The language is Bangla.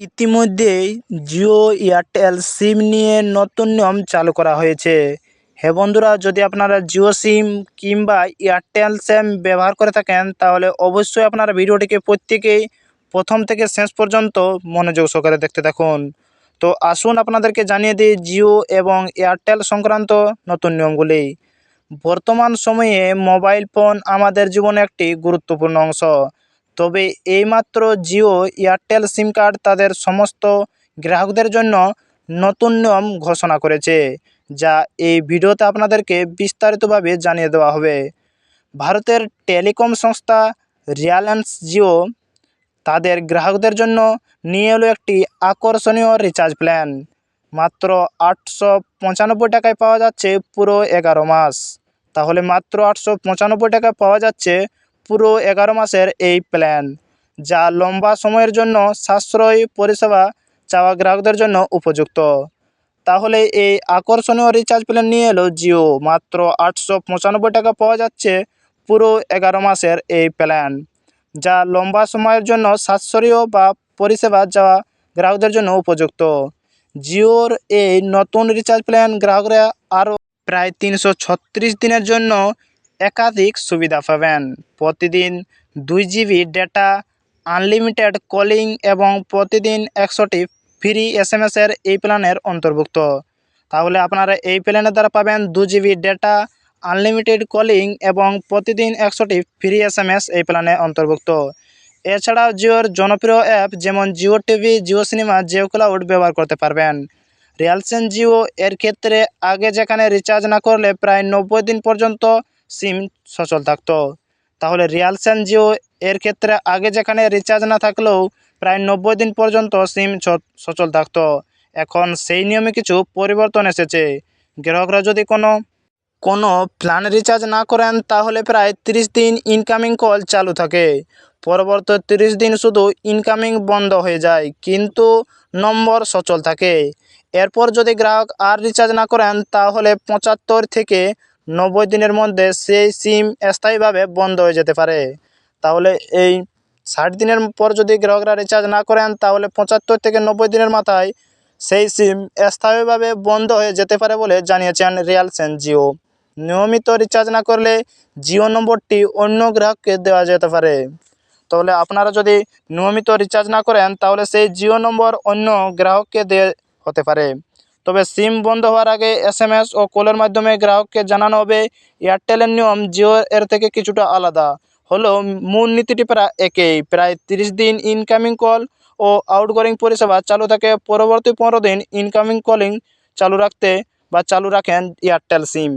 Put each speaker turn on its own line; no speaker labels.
ইতিমধ্যেই জিও এয়ারটেল সিম নিয়ে নতুন নিয়ম চালু করা হয়েছে। হ্যাঁ বন্ধুরা, যদি আপনারা জিও সিম কিংবা এয়ারটেল সিম ব্যবহার করে থাকেন, তাহলে অবশ্যই আপনারা ভিডিওটিকে প্রত্যেকেই প্রথম থেকে শেষ পর্যন্ত মনোযোগ সহকারে দেখতে থাকুন। তো আসুন আপনাদেরকে জানিয়ে দিই জিও এবং এয়ারটেল সংক্রান্ত নতুন নিয়মগুলি। বর্তমান সময়ে মোবাইল ফোন আমাদের জীবনে একটি গুরুত্বপূর্ণ অংশ। তবে এইমাত্র জিও, এয়ারটেল সিম কার্ড তাদের সমস্ত গ্রাহকদের জন্য নতুন নিয়ম ঘোষণা করেছে, যা এই ভিডিওতে আপনাদেরকে বিস্তারিতভাবে জানিয়ে দেওয়া হবে। ভারতের টেলিকম সংস্থা রিলায়েন্স জিও তাদের গ্রাহকদের জন্য নিয়ে এলো একটি আকর্ষণীয় রিচার্জ প্ল্যান। মাত্র আটশো পঁচানব্বই টাকায় পাওয়া যাচ্ছে পুরো এগারো মাস। তাহলে মাত্র আটশো পঁচানব্বই টাকায় পাওয়া যাচ্ছে পুরো এগারো মাসের এই প্ল্যান যা লম্বা সময়ের জন্য সাশ্রয়ী পরিষেবা চাওয়া গ্রাহকদের জন্য উপযুক্ত। তাহলে এই আকর্ষণীয় রিচার্জ প্ল্যান নিয়ে এলো জিও মাত্র আটশো পঁচানব্বই টাকা পাওয়া যাচ্ছে পুরো এগারো মাসের এই প্ল্যান যা লম্বা সময়ের জন্য সাশ্রয়ী বা পরিষেবা যাওয়া গ্রাহকদের জন্য উপযুক্ত। জিওর এই নতুন রিচার্জ প্ল্যান গ্রাহকরা আরও প্রায় তিনশো ছত্রিশ দিনের জন্য একাধিক সুবিধা পাবেন। প্রতিদিন দুই জিবি ডেটা আনলিমিটেড কলিং এবং প্রতিদিন একশোটি ফ্রি এস এম এসের এই প্ল্যানের অন্তর্ভুক্ত। তাহলে আপনারা এই প্ল্যানের দ্বারা পাবেন দু জিবি ডেটা আনলিমিটেড কলিং এবং প্রতিদিন একশোটি ফ্রি এস এম এস এই প্ল্যানে অন্তর্ভুক্ত। এছাড়াও জিওর জনপ্রিয় অ্যাপ যেমন Jio TV, Jio cinema, Jio cloud ব্যবহার করতে পারবেন। রিয়ালসেন জিও এর ক্ষেত্রে আগে যেখানে রিচার্জ না করলে প্রায় নব্বই দিন পর্যন্ত সিম সচল থাকতো। তাহলে রিয়ালসেন জিও এর ক্ষেত্রে আগে যেখানে রিচার্জ না থাকলেও প্রায় নব্বই দিন পর্যন্ত সিম সচল থাকতো। এখন সেই নিয়মে কিছু পরিবর্তন এসেছে। গ্রাহকরা যদি কোনো কোনো প্ল্যান রিচার্জ না করেন, তাহলে প্রায় তিরিশ দিন ইনকামিং কল চালু থাকে। পরবর্তী তিরিশ দিন শুধু ইনকামিং বন্ধ হয়ে যায়, কিন্তু নম্বর সচল থাকে। এরপর যদি গ্রাহক আর রিচার্জ না করেন, তাহলে পঁচাত্তর থেকে নব্বই দিনের মধ্যে সেই সিম স্থায়ীভাবে বন্ধ হয়ে যেতে পারে। তাহলে এই ষাট দিনের পর যদি গ্রাহকরা রিচার্জ না করেন, তাহলে পঁচাত্তর থেকে নব্বই দিনের মাথায় সেই সিম স্থায়ীভাবে বন্ধ হয়ে যেতে পারে বলে জানিয়েছেন রিয়ালসেন জিও। নিয়মিত রিচার্জ না করলে জিও নম্বরটি অন্য গ্রাহককে দেওয়া যেতে পারে। তাহলে আপনারা যদি নিয়মিত রিচার্জ না করেন, তাহলে সেই জিও নম্বর অন্য গ্রাহককে দিয়ে হতে পারে। তবে সিম বন্ধ হওয়ার আগে এসএমএস ও কলের মাধ্যমে গ্রাহককে জানানো হবে, এয়ারটেলের নিয়ম জিও এর থেকে কিছুটা আলাদা। হলো মূল নীতিটি প্রায় একই, প্রায় তিরিশ দিন ইনকামিং কল ও আউটগোয়িং পরিষেবা চালু থাকে, পরবর্তী পনেরো দিন ইনকামিং কলিং চালু রাখতে বা চালু রাখেন এয়ারটেল সিম।